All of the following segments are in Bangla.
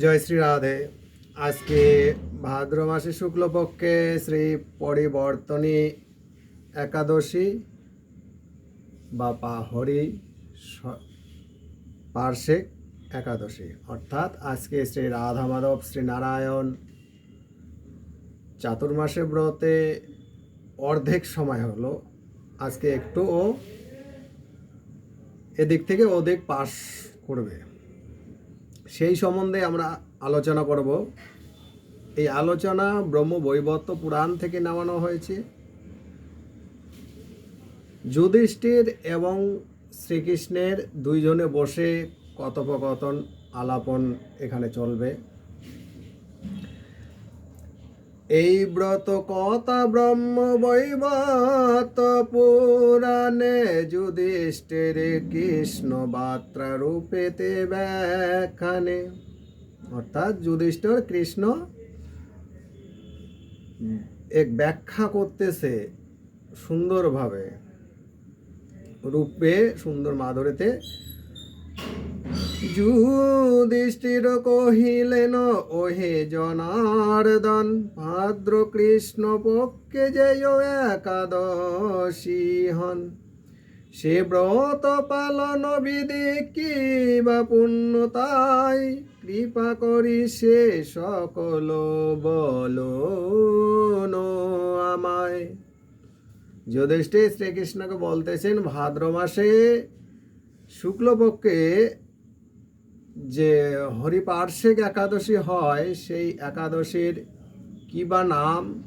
জয় শ্রী রাধে। আজকে ভাদ্র মাসে শুক্লপক্ষে শ্রী পরিবর্তনী একাদশী বা পাহরি পার্শ্বিক একাদশী। অর্থাৎ আজকে শ্রী রাধা মাধব, শ্রী নারায়ণ চাতুর্মাসে ব্রতে অর্ধেক সময় হলো। আজকে একটু ও এদিক থেকে ওদিক পাশ করবে। সেই সম্বন্ধে আমরা আলোচনা করব। এই আলোচনা ব্রহ্ম বৈবত্য পুরাণ থেকে নামানো হয়েছে। যুধিষ্ঠির এবং শ্রীকৃষ্ণের দুইজনে বসে কথোপকথন, আলাপন এখানে চলবে। এই ব্রত কথা ব্রহ্ম বৈবত, পুরাণে যুধিষ্ঠির কৃষ্ণ বাত্রা রূপেতে ব্যাখ্যানে। অর্থাৎ যুধিষ্ঠির কৃষ্ণ এক ব্যাখ্যা করতেছে সুন্দরভাবে। রূপে সুন্দর মাধুরীতে যুধিষ্ঠির কহিলেন, ওহে জনার্দন ভাদ্র কৃষ্ণ পক্ষে যেয় একাদশী হন। সে ব্রত পালন বিধি কি বা পুণ্য তাই? কৃপা করি সে সকল বল আমায়। যুধিষ্ঠির শ্রীকৃষ্ণকে বলতেছেন, ভাদ্র মাসে শুক্লপক্ষে যে হরিপার্শ্বিক একাদশী হয়, সেই একাদশীর কি বা নাম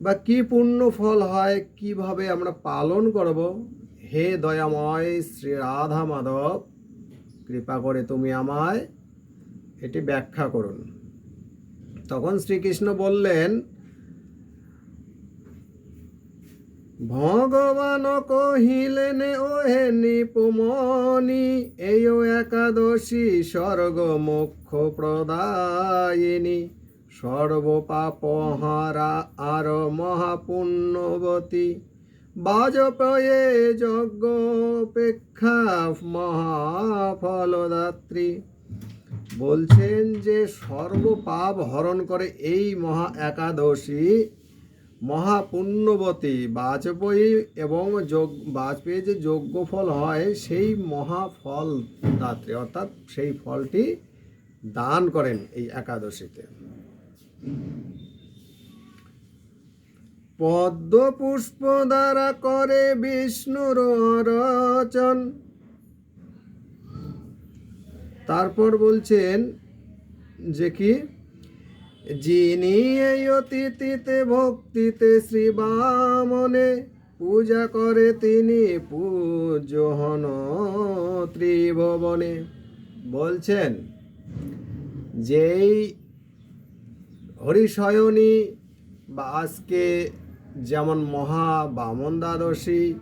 বা কি পূর্ণ ফল হয়, কীভাবে আমরা পালন করব? হে দয়াময় শ্রী রাধা মাধব, কৃপা করে তুমি আমায় এটি ব্যাখ্যা করুন। তখন শ্রীকৃষ্ণ বললেন ভগবান কহিলেন, ওহে নিপুমনি এই একাদশী স্বর্গ মোক্ষ প্রদায়িনী। সর্বপাপহারা আর মহাপুণ্যবতী, বাজপয়ে যজ্ঞ অপেক্ষা মহাফলদাত্রী। বলছেন যে সর্বপাপ হরণ করে এই মহা একাদশী মহাপুণ্যবতী বাজপেয়ী এবং যোগ বাজপেয়ী যে যজ্ঞ ফল হয়, সেই মহাফল দাত্রী, অর্থাৎ সেই ফলটি দান করেন এই একাদশীতে। পদ্ম পুষ্প দ্বারা করে বিষ্ণুর রচন। তারপর বলছেন যে কি? যিনি এই অতিথিতে ভক্তিতে শ্রী বামনে পূজা করে, তিনি পূজ্য হন ত্রিভবনে। বলছেন, যেই হরিশয়নী বা আজকে যেমন মহা বামন দ্বাদশী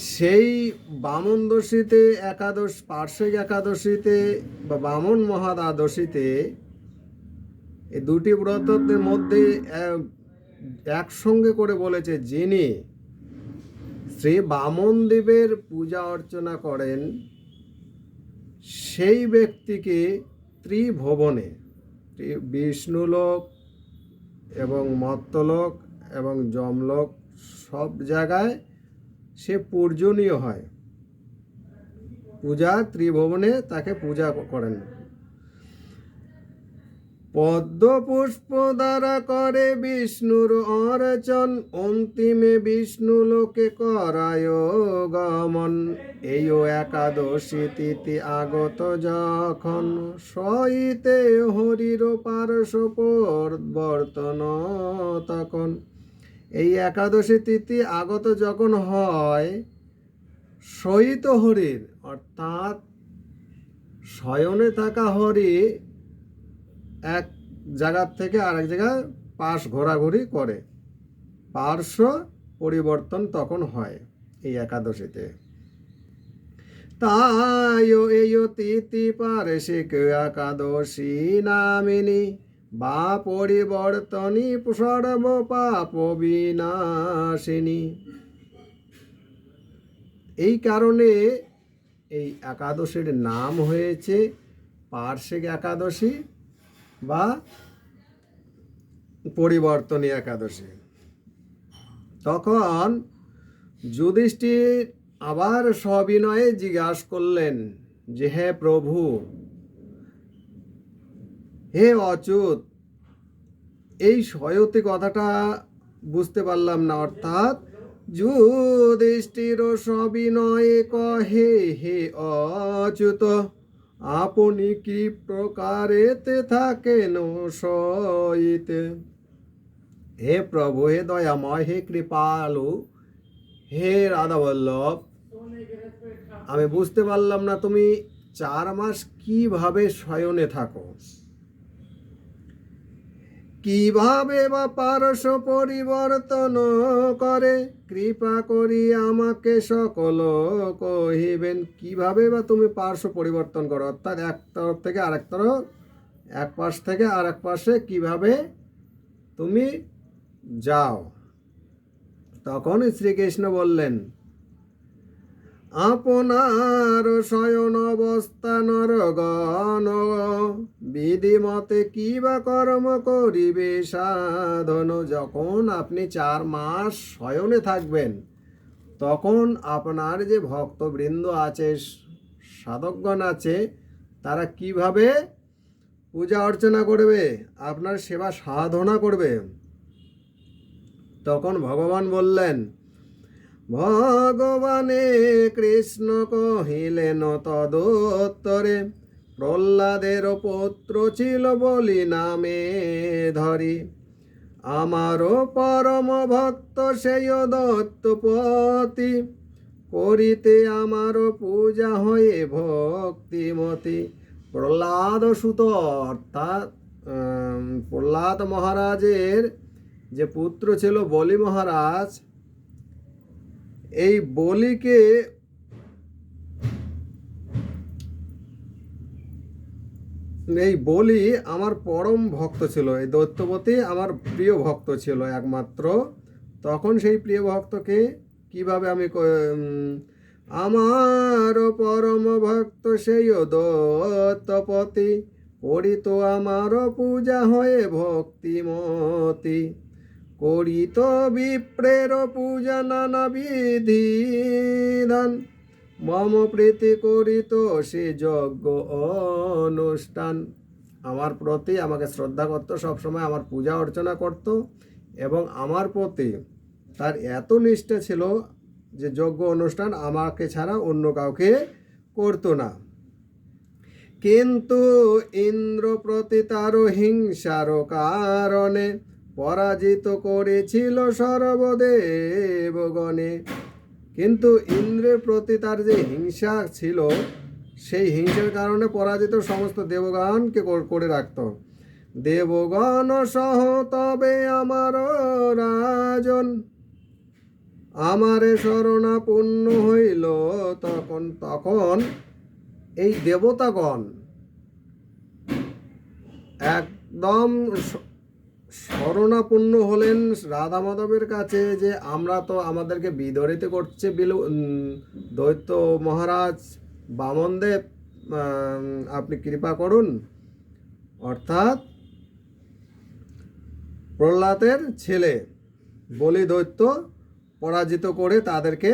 সেই বামন দশীতে একাদশ, পার্শ্বিক একাদশীতে বা বামন মহাদ্বাদশীতে এই দুটি ব্রতের মধ্যে একসঙ্গে করে বলেছে যিনি শ্রী বামন দেবের পূজা অর্চনা করেন, সেই ব্যক্তিকে ত্রিভুবনে, ত্রি- বিষ্ণুলোক এবং মত্তলোক এবং যমলোক সব জায়গায় সে পূজনীয় হয়। পূজা ত্রিভুবনে তাকে পূজা করেন। পদ্ম পুষ্প দ্বারা করে বিষ্ণুর অরচন, অন্তিমে বিষ্ণু লোকে করায় গমন। এই একাদশী তিথি আগত যখন সইতে হরির পার্শ্ব বর্তন তখন। এই একাদশী তিথি আগত যখন হয়, সহিত হরির, অর্থাৎ শয়নে থাকা হরি এক জায়গার থেকে আরেক জায়গায় পাশ ঘোরাঘুরি করে। পার্শ্ব পরিবর্তন তখন হয় এই একাদশীতে। তাই এই তিথি কেউ একাদশী নামিনী বা পরিবর্তনী সর্ব পাপ বিনাশিনী। এই কারণে এই একাদশীর নাম হয়েছে পার্শ্বিক একাদশী বা পরিবর্তনী একাদশী। তখন যুধিষ্ঠির আবার সবিনয়ে জিজ্ঞাসা করলেন যে, হে প্রভু হে অচ্যুত, এই সয়তি কথাটা বুঝতে পারলাম না, অর্থাৎ যুধিষ্ঠির সবিনয়ে কহে, হে অচ্যুত, আপনি কি প্রকারেতে থাকেন সইতে? হে প্রভু, হে দয়াময়, হে কৃপালু, হে রাধা বল্লভ আমি বুঝতে পারলাম না তুমি চার মাস কীভাবে শয়নে থাকো। কীভাবে বা পারস পরিবর্তন করে? কৃপা করি আমাকে সকল কহিবেন, কীভাবে বা তুমি পার্শ্ব পরিবর্তন করো? অর্থাৎ এক তরফ থেকে আরেক তরফ, এক পাশ থেকে আরেক পাশে কীভাবে তুমি যাও? তখন শ্রীকৃষ্ণ বললেন আপনার শয়ন অবস্থা নরগণ, বিধিমতে কি বা কর্ম করিবে সাধন? যখন আপনি চার মাস শয়নে থাকবেন, তখন আপনার যে ভক্তবৃন্দ আছে, সাধকগণ আছে, তারা কীভাবে পূজা অর্চনা করবে, আপনার সেবা সাধনা করবে? তখন ভগবান বললেন ভগবানে কৃষ্ণ কহিলেন, তদোত্তরে প্রহ্লাদের পুত্র ছিল বলি নামে ধরি। আমারও পরম ভক্ত সেই দত্তপতি, করিতে আমার পূজা হয়ে ভক্তিমতি। প্রহ্লাদ সুত অর্থাৎ প্রহ্লাদ মহারাজের যে পুত্র ছিল বলি মহারাজ এই বলিকে এই বলি আমার পরম ভক্ত ছিল, এই দৈত্যপতি আমার প্রিয় ভক্ত ছিল একমাত্র। তখন সেই প্রিয় ভক্তকে কীভাবে আমি আমার পরম ভক্ত সেই দত্তপতি করিত আমার পূজা হয়ে ভক্তিমতি। করিত বিপ্রের পূজা নানা বিধিদান মম প্রীতি করিত সে যজ্ঞ অনুষ্ঠান। আমার প্রতি আমাকে শ্রদ্ধা করতো, সবসময় আমার পূজা অর্চনা করত এবং আমার প্রতি তার এত নিষ্ঠা ছিল যে যজ্ঞ অনুষ্ঠান আমাকে ছাড়া অন্য কাউকে করতো না। কিন্তু ইন্দ্র প্রতি তার হিংসার কারণে পরাজিত করেছিল সর্বদেবগণে। কিন্তু ইন্দ্রের প্রতি তার যে হিংসা ছিল, সেই হিংসার কারণে পরাজিত সমস্ত দেবগণকে করে রাখত। দেবগণ সহ তবে আমার রাজন, আমারে শরণাপূর্ণ হইল তখন তখন এই দেবতাগণ একদম শরণাপন্ন হলেন রাধা মাধবের কাছে যে আমরা তো আমাদেরকে বিদরিত করছে বিলু দৈত্য মহারাজ বামনদেব আপনি কৃপা করুন। অর্থাৎ প্রহ্লাদের ছেলে বলি দৈত্য পরাজিত করে তাদেরকে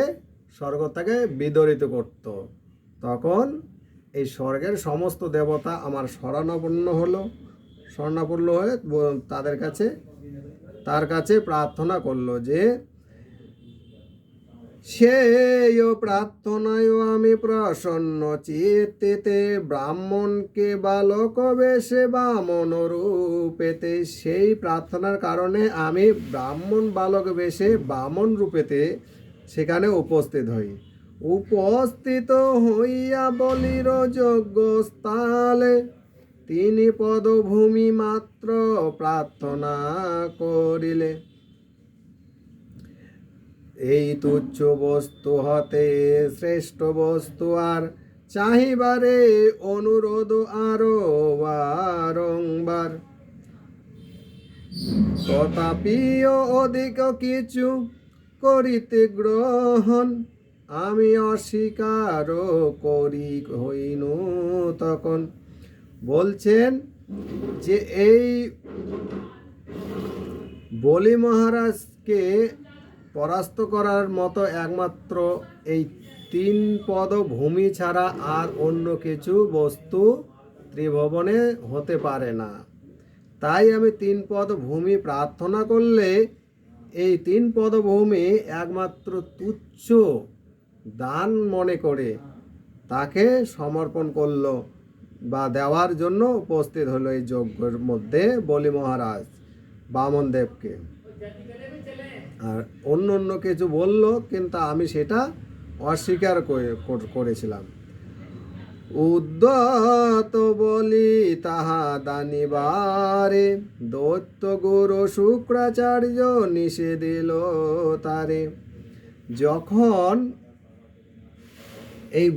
স্বর্গ থেকে বিদরিত করত। তখন এই স্বর্গের সমস্ত দেবতা আমার শরণাপন্ন হলো। শরণাপন্ন হয়ে তাদের কাছে, তার কাছে প্রার্থনা করল যে, সেই প্রার্থনায় আমি প্রসন্ন চিত্তেতে ব্রাহ্মণকে বালক বেশে বামন রূপেতে। সেই প্রার্থনার কারণে আমি ব্রাহ্মণ বালক বেশে বামন রূপেতে সেখানে উপস্থিত হই। উপস্থিত হইয়া বলির যোগ্য স্থলে তিনি পদভূমি মাত্র প্রার্থনা করিলে। এই তুচ্ছ বস্তু হতে শ্রেষ্ঠ বস্তু আর চাহিবারে অনুরোধ আরও বারংবার। তথাপিও অধিক কিছু করিতে গ্রহণ আমি অস্বীকার করি হইনু তখন। বলছেন যে এই বলি মহারাজকে পরাস্ত করার মতো একমাত্র এই তিন পদ ভূমি ছাড়া আর অন্য কিছু বস্তু ত্রিভুবনে হতে পারে না। তাই আমি তিন পদ ভূমি প্রার্থনা করলে এই তিন পদ ভূমি একমাত্র তুচ্ছ দান মনে করে তাকে সমর্পণ করল। দেওয়ার জন্য উপস্থিত হলো এই যজ্ঞের মধ্যে বলি মহারাজ বামন দেবকে আর অন্য অন্য কিছু বলল, কিন্তু আমি সেটা অস্বীকার করেছিলাম। উদ্যত বলি তাহা দানিবারে, দৈত্য গুরু শুক্রাচার্য নিষে দিল তারে। যখন এই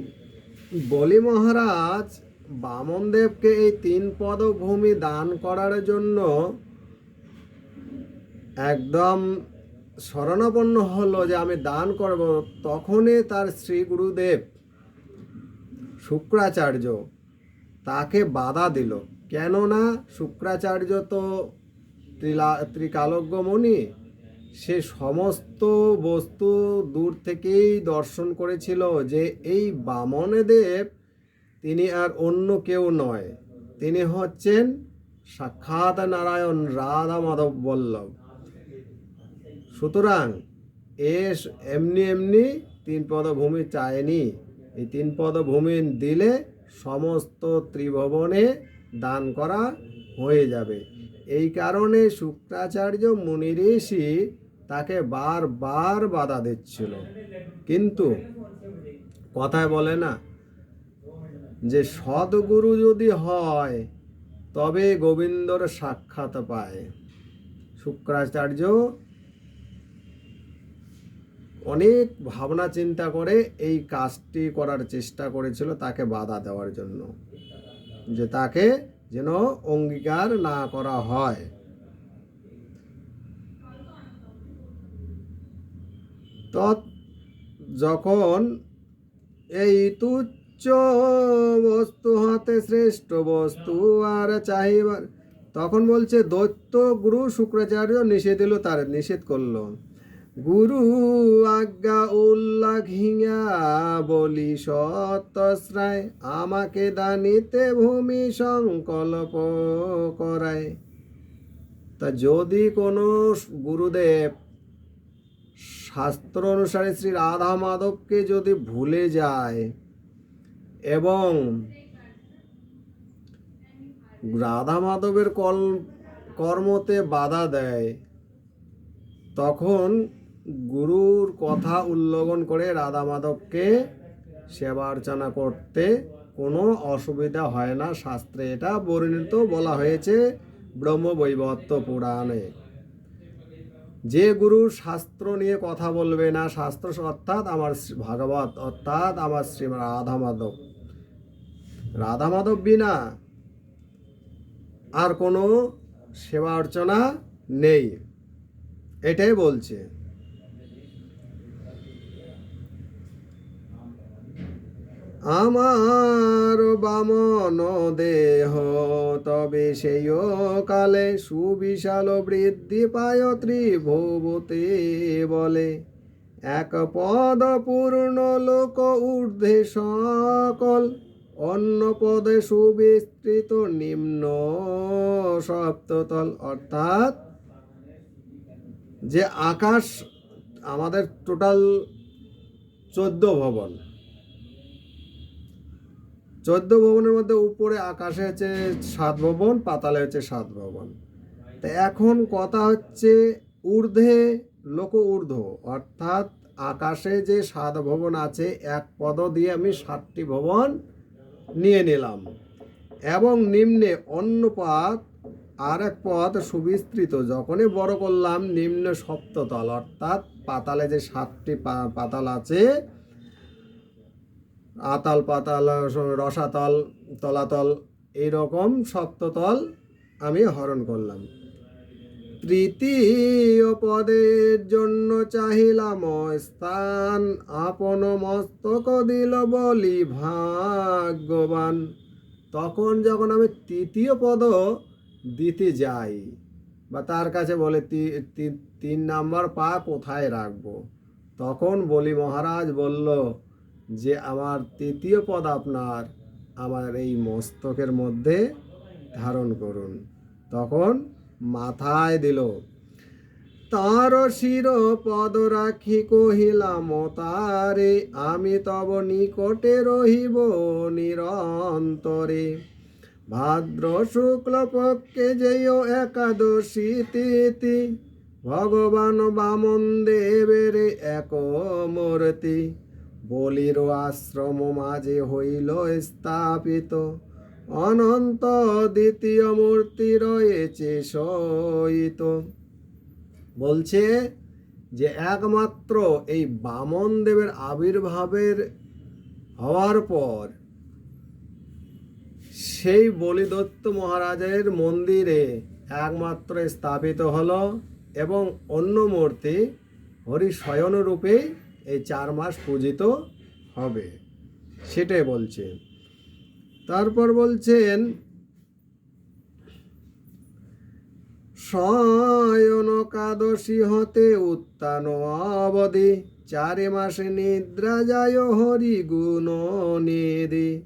বলি মহারাজ বামনদেবকে এই তিন পদভূমি দান করার জন্য একদম শরণাপন্ন হলো যে আমি দান করব, তখনই তার শ্রী গুরুদেব শুক্রাচার্য তাকে বাধা দিল। কেননা শুক্রাচার্য তো ত্রিলা ত্রিকালজ্ঞ মুনি সে সমস্ত বস্তু দূর থেকেই দর্শন করেছিল যে এই বামনদেব তিনি আর অন্য কেউ নয়। তিনি হচ্ছেন সাক্ষাৎ নারায়ণ রাধা মাধব বল্লভ। সুতরাং এ স- এমনি এমনি তিন পদভূমি চায়নি। এই তিন পদভূমি দিলে সমস্ত ত্রিভুবনে দান করা হয়ে যাবে। এই কারণে শুক্রাচার্য মুনি ঋষি তাকে বারবার বাধা দিচ্ছিল। কিন্তু কথায় বলে না যে সদ্গুরু যদি হয়, তবে গোবিন্দর সাক্ষাৎ পায়। শুক্রাচার্য অনেক ভাবনা চিন্তা করে এই কাজটি করার চেষ্টা করেছিল তাকে বাধা দেওয়ার জন্য, যে তাকে যেন অঙ্গীকার না করা হয়। তৎ যখন এই তুচ্ছ বস্তু হাতে শ্রেষ্ঠ বস্তু আর চাহিবার। তখন বলছে, দৈত্য গুরু শুক্রাচার্য নিষেধ দিল তার, নিষেধ করল। গুরু আজ্ঞা উল্লাঘিয়া বলি সত্যশ্রায়, আমাকে দানিতে ভূমি সংকল্প করায়। তা যদি কোনো গুরুদেব শাস্ত্র অনুসারে শ্রী রাধা মাধবকে যদি ভুলে যায় এবং রাধা মাধবের কর্মতে বাধা দেয়। তখন গুরুর কথা উল্লঙ্ঘন করে রাধা মাধবকে সেবা অর্চনা করতে কোনো অসুবিধা হয় না। শাস্ত্রে এটা বর্ণিত বলা হয়েছে ব্রহ্ম ব্রহ্মবৈবত্য পুরাণে। যে গুরু শাস্ত্র নিয়ে কথা বলবে না, শাস্ত্র অর্থাৎ আমার ভাগবত অর্থাৎ আমার শ্রী রাধা মাধব রাধা মাধব বিনা আর কোনো সেবা অর্চনা নেই। এটাই বলছে। আমার বামন দেহ তবে সেই কালে সুবিশাল বৃদ্ধি পায় ত্রিভুবতে বলে। এক পদ পূর্ণ লোক ঊর্ধ্বে সকল অন্য পদে সুবিস্তৃত নিম্ন সপ্ততল, অর্থাৎ যে আকাশ, আমাদের টোটাল চোদ্দ ভবন। চোদ্দ ভবনের মধ্যে উপরে আকাশে হচ্ছে সাত ভবন, পাতালে হচ্ছে সাত ভবন। তা এখন কথা হচ্ছে ঊর্ধ্বে লোক ঊর্ধ্ব অর্থাৎ আকাশে যে সাত ভবন আছে, এক পদ দিয়ে আমি সাতটি ভবন নিয়ে নিলাম। এবং নিম্নে অন্য পথ আর এক পথ সুবিস্তৃত। যখনই বড় করলাম, নিম্ন সপ্ততল, অর্থাৎ পাতালে যে সাতটি পাতাল আছে, আতাল, পাতাল, রসাতল, তলাতল, এইরকম সপ্ততল আমি হরণ করলাম। তৃতীয় পদের জন্য চাহিলাম স্থান। আপন মস্তক দিল বলি ভাগ্যবান। তখন যখন আমি তৃতীয় পদ দিতে যাই, বা তার কাছে বলে তিন নাম্বার পা কোথায় রাখব? তখন বলি মহারাজ বলল যে, আমার তৃতীয় পদ আপনার, আমার এই মস্তকের মধ্যে ধারণ করুন। তখন মাথায় দিল। তার শির পদ রাখি কহিলাম, তারে আমি তব নিকটে রহিব নিরন্তরে। ভাদ্র শুক্ল পক্ষে যেও একাদশী তিথি, ভগবান বামন দেবের এক মূর্তি। বলির আশ্রম মাঝে হইল স্থাপিত অনন্ত দ্বিতীয় মূর্তি রয়েছে সহিত। বলছে যে একমাত্র এই বামন দেবের আবির্ভাবের হওয়ার পর সেই বলিদত্ত মহারাজের মন্দিরে একমাত্র স্থাপিত হলো এবং অন্য মূর্তি হরি শয়ন রূপে এই চার মাস পূজিত হবে। সেটাই বলছে। তারপর বলছেন, শয়ন কাদশী হতে উত্তান অবধি চারে মাসে নিদ্রা যায় হরি গুণ নিধি।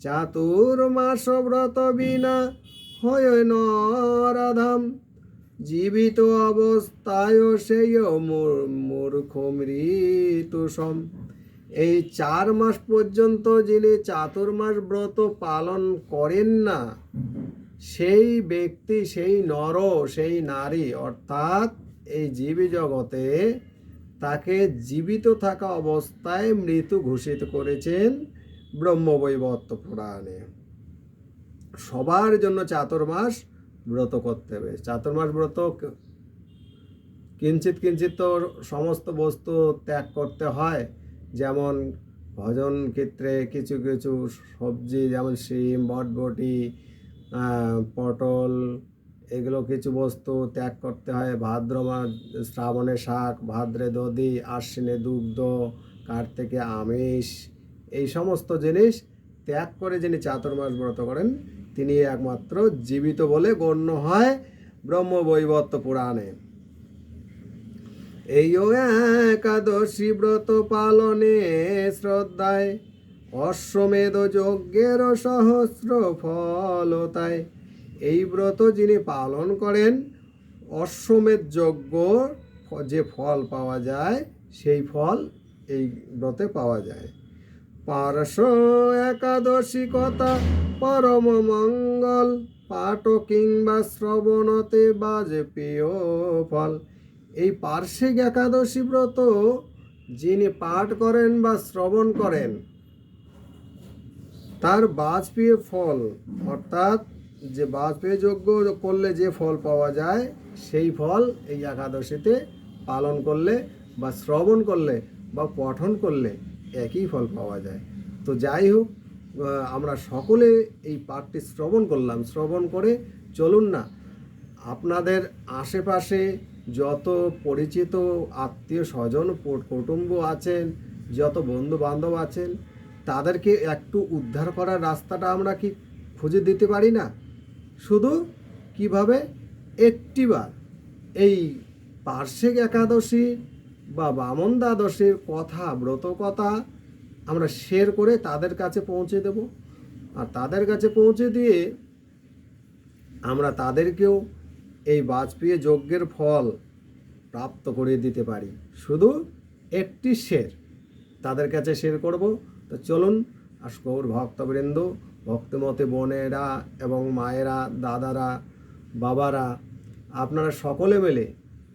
চাতুর মাস ব্রত বিনা হয় নরাধাম। জীবিত অবস্থায় সেই মূর- মূর্খ মৃতুসম এই চার মাস পর্যন্ত যিনি চাতুর্মাস ব্রত পালন করেন না, সেই ব্যক্তি, সেই নর, সেই নারী, অর্থাৎ এই জীবী জগতে তাকে জীবিত থাকা অবস্থায় মৃত্যু ঘোষিত করেছেন ব্রহ্মবৈবর্ত পুরাণে। সবার জন্য চাতুর্মাস ব্রত করতে হবে। চাতুর্মাস ব্রত কিঞ্চিত কিঞ্চিত তো সমস্ত বস্তু ত্যাগ করতে হয়। যেমন ভজন ক্ষেত্রে কিছু কিছু সবজি, যেমন শিম, বটবটি পটল, এগুলো কিছু বস্তু ত্যাগ করতে হয়। ভাদ্র মাস, শ্রাবণে শাক, ভাদ্রে দধি, আশ্বিনে দুগ্ধ, কার্তিকে আমিষ, এই সমস্ত জিনিস ত্যাগ করে যিনি চাতুর্মাস ব্রত করেন তিনি একমাত্র জীবিত বলে গণ্য হয় ব্রহ্মবৈবর্ত পুরাণে। এইও একাদশী ব্রত পালনে শ্রদ্ধায়, অশ্বমেধ যজ্ঞের সহস্র ফলতায় এই ব্রত যিনি পালন করেন, অশ্বমেধ যজ্ঞ যে ফল পাওয়া যায়, সেই ফল এই ব্রতে পাওয়া যায়। পারস একাদশী কথা, পরম মঙ্গল পাঠ কিংবা শ্রবণতে বাজে ফল। এই পার্শ্বিক একাদশী ব্রত যিনি পাঠ করেন বা শ্রবণ করেন, তার বাজপেয় ফল, অর্থাৎ যে বাজপেয় যজ্ঞ করলে যে ফল পাওয়া যায়, সেই ফল এই একাদশীতে পালন করলে বা শ্রবণ করলে বা পঠন করলে একই ফল পাওয়া যায়। তো যাই হোক আমরা সকলে এই পাঠটি শ্রবণ করলাম। শ্রবণ করে চলুন না, আপনাদের আশেপাশে যত পরিচিত আত্মীয় স্বজন কুটুম্ব আছেন, যত বন্ধু বান্ধব আছেন, তাদেরকে একটু উদ্ধার করার রাস্তাটা আমরা কি খুঁজে দিতে পারি না? শুধু কীভাবে একটিবার এই বার্ষিক একাদশী বা বামন দ্বাদশীর কথা, ব্রত কথা আমরা শেয়ার করে তাদের কাছে পৌঁছে দেব। আর তাদের কাছে পৌঁছে দিয়ে আমরা তাদেরকেও এই বাজপেয়ী যজ্ঞের ফল প্রাপ্ত করে দিতে পারি। শুধু একটি শের তাদের কাছে শের করব। তো চলুন আসকৌর ভক্তবৃন্দ, ভক্তমতে বোনেরা এবং মায়েরা, দাদারা, বাবারা, আপনারা সকলে মিলে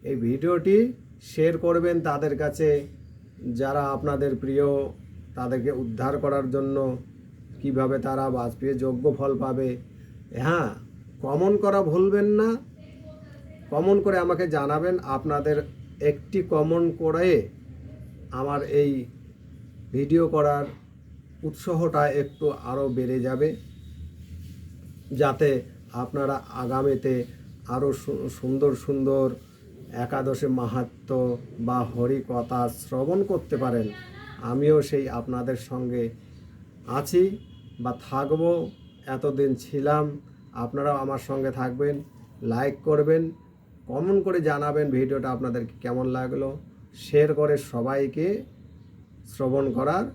এই ভিডিওটি শেয়ার করবেন তাদের কাছে। যারা আপনাদের প্রিয়, তাদেরকে উদ্ধার করার জন্য কীভাবে তারা বাজপেয়ী যোগ্য ফল পাবে। হ্যাঁ কমন করা ভুলবেন না। কমন করে আমাকে জানাবেন আপনাদের একটি কমন করে আমার এই ভিডিও করার উৎসাহটা একটু আরও বেড়ে যাবে, যাতে আপনারা আগামীতে আরও সুন্দর সুন্দর একাদশী মাহাত্ম বা হরি কথা শ্রবণ করতে পারেন। আমিও সেই আপনাদের সঙ্গে আছি বা থাকব, এতদিন ছিলাম, আপনারাও আমার সঙ্গে থাকবেন, লাইক করবেন কমেন্ট করে জানাবেন ভিডিওটা আপনাদের কেমন লাগল। শেয়ার করে সবাইকে শ্রবণ করার,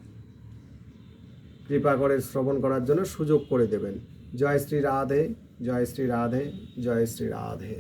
কৃপা করে শ্রবণ করার জন্য সুযোগ করে দেবেন। জয় শ্রী রাধে, জয় শ্রী রাধে, জয় শ্রী রাধে।